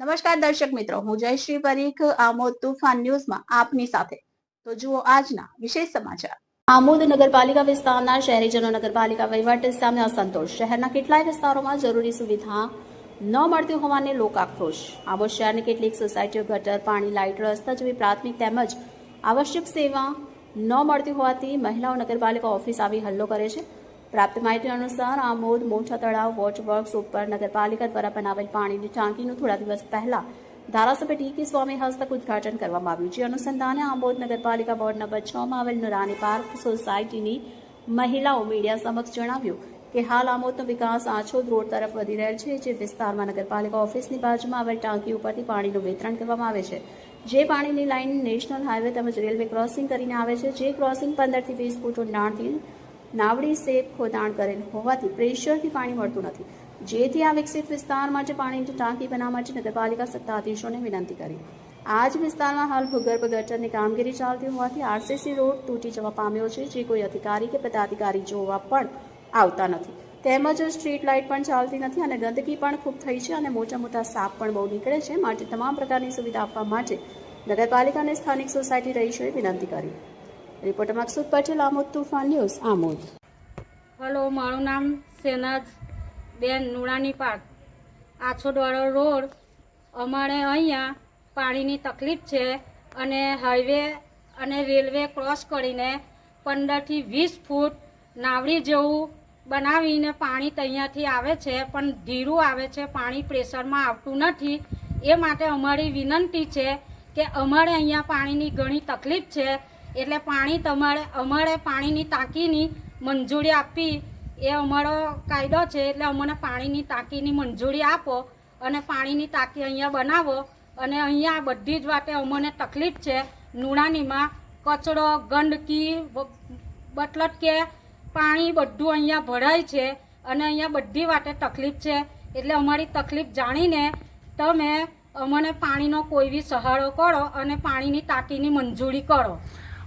નમસ્કાર દર્શક મિત્રો, હું જયશ્રી પરીખ, આમોદ તુફાન ન્યૂઝમાં આપની સાથે. તો જુઓ આજના વિશેષ સમાચાર. આમોદ નગરપાલિકા વિસ્તારના શહેરીજનો નગરપાલિકા વહીવટ સામે અસંતોષ. શહેરના કેટલાય વિસ્તારોમાં જરૂરી સુવિધા ન મળતી હોવાને લોક આક્રોશ આમોદ શહેરની કેટલીક સોસાયટીઓ, ગટર, પાણી, લાઇટ, રસ્તા જેવી પ્રાથમિક તેમજ આવશ્યક સેવા ન મળતી હોવાથી મહિલાઓ નગરપાલિકા ઓફિસ આવી હલ્લો કરે છે. પ્રાપ્ત માહિતી અનુસાર આમોદ મોટા તળાવ વોચ વર્ક્સ ઉપર નગરપાલિકા દ્વારા બનાવેલ પાણીની ટાંકીનું થોડા દિવસ પહેલા ધારાસભ્ય ટી સ્વામી હસ્તક ઉદઘાટન કરવામાં આવ્યું. જે અનુસંધાને આમોદ નગરપાલિકા વોર્ડ નંબર છ માં આવેલ નુરાની પાર્ક સોસાયટીની મહિલાઓ મીડિયા સમક્ષ જણાવ્યું કે હાલ આમોદનો વિકાસ આછોદ રોડ તરફ વધી રહેલ છે, જે વિસ્તારમાં નગરપાલિકા ઓફિસની બાજુમાં આવેલ ટાંકી ઉપરથી પાણીનું વિતરણ કરવામાં આવે છે. જે પાણીની લાઇન નેશનલ હાઈવે તેમજ રેલવે ક્રોસિંગ કરીને આવે છે. જે ક્રોસિંગ પંદરથી વીસ ફૂટ ઊંડાણથી નાવડી સેપ ખોદાણ કરેલ હોવાથી પ્રેશરથી પાણી મળતું નથી. જેથી આ વિકસિત વિસ્તારમાં જે પાણીની ટાંકી બનાવવા માટે નગરપાલિકા સત્તાધીશોને વિનંતી કરી. આ જ વિસ્તારમાં હાલ ભૂગર્ભ ગટરની કામગીરી ચાલતી હોવાથી આરસીસી રોડ તૂટી જવા પામ્યો છે, જે કોઈ અધિકારી કે પદાધિકારી જોવા પણ આવતા નથી. તેમજ સ્ટ્રીટ લાઇટ પણ ચાલતી નથી અને ગંદકી પણ ખૂબ થઈ છે અને મોટા મોટા સાપ પણ બહુ નીકળે છે. માટે તમામ પ્રકારની સુવિધા આપવા માટે નગરપાલિકાને સ્થાનિક સોસાયટી રહીશોએ વિનંતી કરી. Reporter Maksud Patel Amod Toofan news, Amod. Hello, મારું નામ સેનાજ બેન નુણાની પાર્ક. આછોડવાળો રોડ અમારે અહીંયા પાણીની તકલીફ છે અને હાઈવે અને રેલવે ક્રોસ કરીને પંદરથી વીસ ફૂટ નાવડી જેવું બનાવીને પાણી ત્યાંથી આવે છે, પણ ધીરું આવે છે, પાણી પ્રેશરમાં આવતું નથી. એ માટે અમારી વિનંતી છે કે અમારે અહીંયા પાણીની ઘણી તકલીફ છે એટલે પાણી તમારે, અમારે પાણીની ટાંકીની મંજૂરી આપી, એ અમારો કાયદો છે, એટલે અમને પાણીની ટાંકીની મંજૂરી આપો અને પાણીની ટાંકી અહીંયા બનાવો અને અહીંયા બધી જ વાતે અમને તકલીફ છે. નુણાનીમાં કચરો, ગંદકી બટલટ કે પાણી બધું અહીંયા ભરાય છે અને અહીંયા બધી વાતે તકલીફ છે. એટલે અમારી તકલીફ જાણીને તમે અમને પાણીનો કોઈ બી સહારો કરો અને પાણીની ટાંકીની મંજૂરી કરો.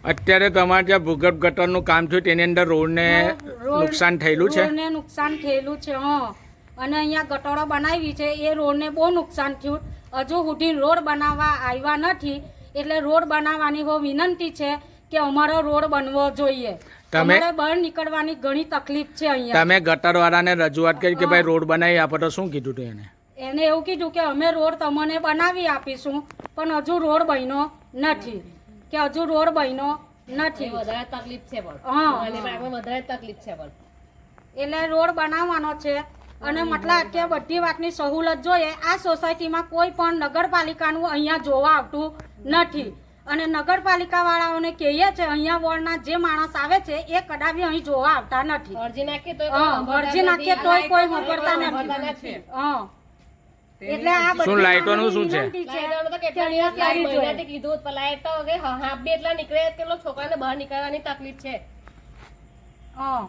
અત્યારે તમારે જ્યાં ભૂગર્ભ ગટરનું કામ થયું તેની અંદર રોડને રોડ- નુકસાન થયેલું છે. રોડને નુકસાન થયેલું છે હં. અને અહીંયા ગટરો બનાવી છે એ રોડને બહુ નુકસાન થયું. હજુ સુધી રોડ બનાવવા આવ્યા નથી એટલે રોડ બનાવવાની હો વિનંતી છે કે અમારો રોડ બનવો જોઈએ. તમે- બહાર નીકળવાની ઘણી તકલીફ છે અહીંયા. તમે ગટરવાળાને રજૂઆત કરી કે ભાઈ રોડ બનાવી આપો તો શું કીધું તું એને? એને એવું કીધું કે અમે રોડ તમને બનાવી આપીશું પણ હજુ રોડ બન્યો નથી. કે હજુ રોડ બન્યો નથી. વધારે તકલીફ છે પણ હા. વધારે તકલીફ છે પણ એટલે રોડ બનાવવાનો છે અને મતલબ કે બધી વાતની સહુલત જોઈએ આ સોસાયટીમાં કોઈ પણ નગરપાલિકાનું અહીંયા જોવા આવતું નથી. અને નગરપાલિકા વાળાઓને કહીએ છે અહીંયા વોર્ડના જે માણસ આવે છે એ કદાપી અહીં જોવા આવતા નથી. અરજી નાખીએ તો અરજી નાખીએ તોય કોઈ સાંભળતા નથી. હા. એટલે આ બધી શું લાઇટોનું શું છે? કે કીધું પણ લાઇટ તો કે હાફ બી એટલા નીકળે કેટલો છોકરાને બહાર નીકળવાની તકલીફ છે. હા.